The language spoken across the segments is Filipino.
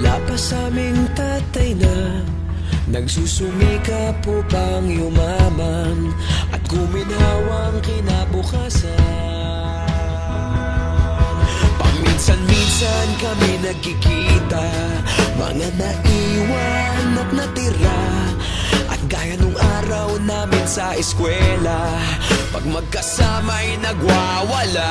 Wala pa sa aming tatay na Nagsusumika po pang yumaman At guminhawang kinabukasan? Paminsan-minsan kami nagkikita Mga naiwan at natira. At gaya nung araw namin sa eskwela Pag magkasama'y nagwawala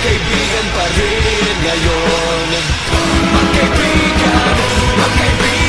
magkaibigan pa rin ngayon. Magkaibigan, magkaibigan.